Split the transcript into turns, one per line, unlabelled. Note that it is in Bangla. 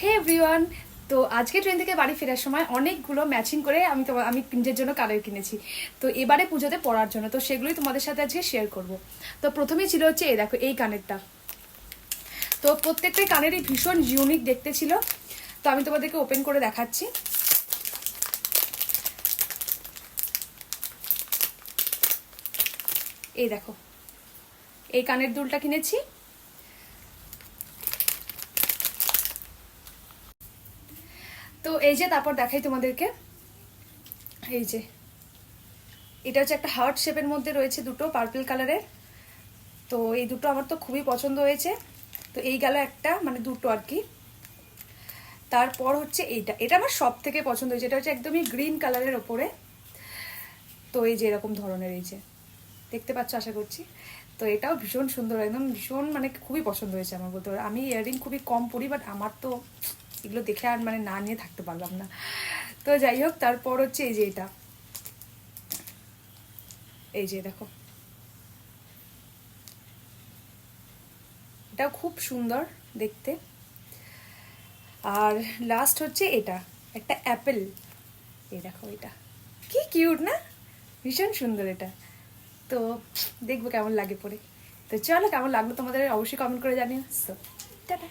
হে এভরিওয়ান তো আজকে ট্রেন থেকে বাড়ি ফেরার সময় অনেকগুলো ম্যাচিং করে আমি তোমার আমি নিজের জন্য কানের কিনেছি। তো এবারে পুজোতে পড়ার জন্য, তো সেগুলোই তোমাদের সাথে আজকে শেয়ার করব। তো প্রথমেই ছিল হচ্ছে, এই দেখো, এই কানেরটা। তো প্রত্যেকটাই কানেরই ভীষণ ইউনিক দেখতে ছিল। তো আমি তোমাদেরকে ওপেন করে দেখাচ্ছি। এই দেখো, এই কানের দুলটা কিনেছি। তো এই যে তারপর দেখাই তোমাদেরকে। এই যে। এটা হচ্ছে একটা হার্ট শেপের মধ্যে রয়েছে দুটো পার্পল কালারের তো এই দুটো আমার তো খুবই পছন্দ হয়েছে। তো এই গেল একটা মানে দুটো আর কি। তারপর হচ্ছে এইটা। এটা আমার সব থেকে পছন্দ হয়েছে। এটা হচ্ছে একদমই গ্রিন কালারের ওপরে। তো এই যে এরকম ধরনের এই যে। দেখতে পাচ্ছ, আশা করছি। তো এটাও ভীষণ সুন্দর, একদম ভীষণ মানে খুবই পছন্দ হয়েছে আমার বলতে আমি ইয়াররিং খুবই কম পরি বাট আমার তো এগুলো দেখে আর মানে না নিয়ে থাকতে পারলাম না। তো যাই হোক, তারপর হচ্ছে এই যে এটা। এই যে দেখো। এটাও খুব সুন্দর দেখতে। আর লাস্ট হচ্ছে এটা, একটা অ্যাপেল এই দেখো এটা। কি কিউট না? ভীষণ সুন্দর এটা। তো দেখব কেমন লাগে পরে। তো চলো, কেমন লাগল তোমাদের অবশ্যই কমেন্ট করে জানিও। So tata